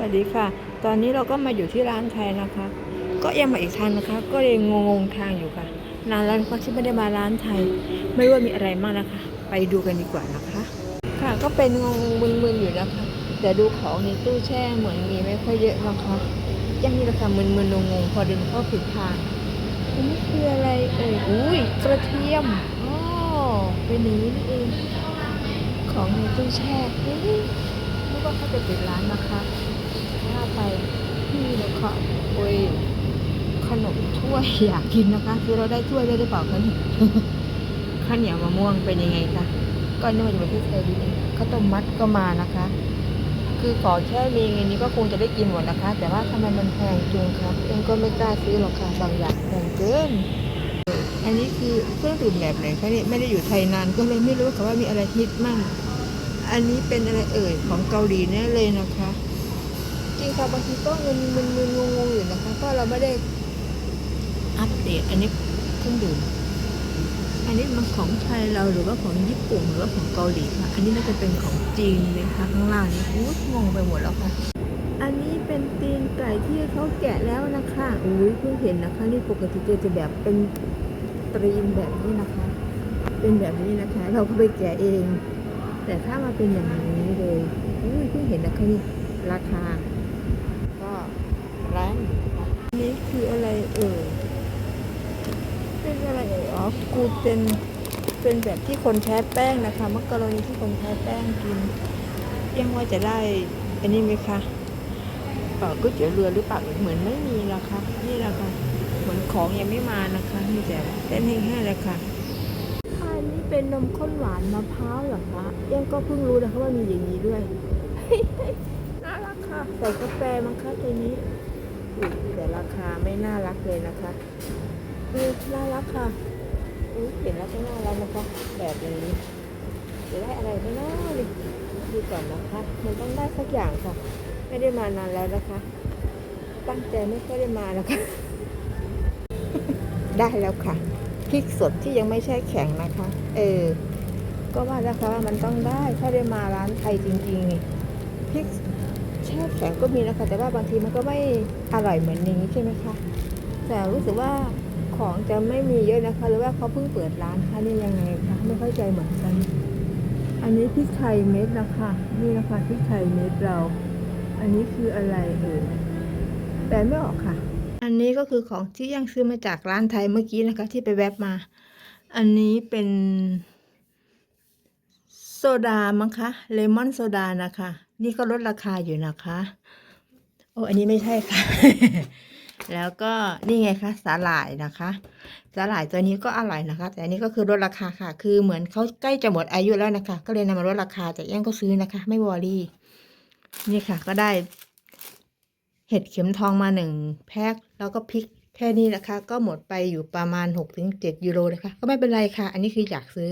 วัสดีค่ะ ตอนนี้เราก็มาอยู่ที่ร้านไทยนะคะ ก็ยังมาอีกทางนะคะ ก็เลยงงทางอยู่ค่ะ นานแล้วนะคะที่ไม่ได้มาร้านไทย ไม่รู้ว่ามีอะไรบ้างนะคะ ไปดูกันดีกว่านะคะ ค่ะก็เป็นงงมึนๆอยู่นะคะแต่ดูของในตู้แช่เหมือนมีไม่ค่อยเยอะนะคะยังมีราคามึนๆงงๆพอเดินเข้าผิดทางอันนี้คืออะไรเอ่ยอุ้ยกระเทียมอ๋อเป็นนี้นี่เอง ของในตู้แช่เฮ้ยนึกว่าเขาจะปิดร้านนะคะ ว่าไปพี่นะคะโอ้ยขนมถ้วยอยากกินนะคะ คือเราได้ถ้วยด้วยหรือเปล่าคะเนี่ยข้าวเหนียวมะม่วงเป็นยังไงคะก็นึกว่าจะเป็นที่เซดีข้าวต้มมัดก็มานะคะ คือขอแค่มีเงินนี้ก็คงจะได้กินหมดนะคะ แต่ว่าทำไมมันแพงจุงครับ เองก็ไม่กล้าซื้อหรอกค่ะบางอย่างแพงเกินอันนี้คือเครื่องดื่มแบบไหนคะเนี่ยไม่ได้อยู่ไทยนานก็เลยไม่รู้ค่ะว่ามีอะไรฮิตมั่งอันนี้เป็นอะไรเอ่ยของเกาหลีแน่เลยนะคะ จริงค่ะบางทีก็มึนมึนมึนงงๆอยู่นะคะเพราะเราไม่ได้อัปเดตอันนี้เครื่องดื่มอันนี้มันของไทยเราหรือว่าของญี่ปุ่นหรือว่าของเกาหลีค่ะอันนี้น่าจะเป็นของจีนนะคะข้างล่างนี้อู้งงไปหมดแล้วค่ะอันนี้เป็นตีนไก่ที่เขาแกะแล้วนะคะอุ้ยเพิ่งเห็นนะคะนี่ปกติจะจะแบบเป็นตีนแบบนี้นะคะ เป็นแบบนี้นะคะ เราก็ไปแกะเอง แต่ถ้ามาเป็นอย่างนี้เลยอุ้ยเพิ่งเห็นนะคะนี่ราคา แรงนะคะอันนี้คืออะไรเอ่ยเป็นอะไรเอ่ยอ๋อกูเตนเป็นแบบที่คนแพ้แป้งนะคะมักกะโรนีที่คนแพ้แป้งกินยังว่าจะได้อันนี้ไหมคะเออก๋วยเตี๋ยวเรือหรือเปล่าเหมือนไม่มีนะคะนี่แหละค่ะเหมือนของยังไม่มานะคะมีแต่เต้นแห้งๆเลยค่ะอันนี้เป็นนมข้นหวานมะพร้าวเหรอคะยังก็เพิ่งรู้นะคะว่ามีอย่างนี้ด้วยน่ารักค่ะใส่กาแฟมั้งคะตัวนี้ อุ๊ยแต่ราคาไม่น่ารักเลยนะคะอือน่ารักค่ะอุ้เห็นแล้วก็น่ารักนะคะแบบนี้จะได้อะไรไม่น่าเลยดูก่อนนะคะมันต้องได้สักอย่างค่ะ ไม่ได้มานานแล้วนะคะ ตั้งใจไม่ค่อยได้มานะคะ ได้แล้วค่ะพริกสดที่ยังไม่แช่แข็งนะคะ เออ ก็ว่าแล้วค่ะว่ามันต้องได้ถ้าได้มาร้านไทยจริงๆนี่พริก แช่แข็งก็มีนะคะ แต่ว่าบางทีมันก็ไม่อร่อยเหมือนนี้ใช่ไหมคะ แต่รู้สึกว่าของจะไม่มีเยอะนะคะ หรือว่าเขาเพิ่งเปิดร้านคะนี่ยังไงคะไม่เข้าใจเหมือนกัน อันนี้พริกไทยเม็ดนะคะนี่นะคะพริกไทยเม็ดเรา อันนี้คืออะไรเอ่ยแปลไม่ออกค่ะ อันนี้ก็คือของที่ยังซื้อมาจากร้านไทยเมื่อกี้นะคะ ที่ไปแวบมา อันนี้เป็นโซดามั้งคะเลมอนโซดานะคะ นี่ก็ลดราคาอยู่นะคะ โอ้อันนี้ไม่ใช่ค่ะ แล้วก็นี่ไงคะสาหร่ายนะคะสาหร่ายตัวนี้ก็อร่อยนะคะ แต่อันนี้ก็คือลดราคาค่ะ คือเหมือนเขาใกล้จะหมดอายุแล้วนะคะ ก็เลยนำมาลดราคาแต่ยังก็ซื้อนะคะ ไม่วอรี่ นี่ค่ะ ก็ได้เห็ดเข็มทองมาหนึ่งแพ็คแล้วก็พริกแค่นี้นะคะ ก็หมดไปอยู่ประมาณ6-7ยูโรนะคะ ก็ไม่เป็นไรค่ะ อันนี้คืออยากซื้อ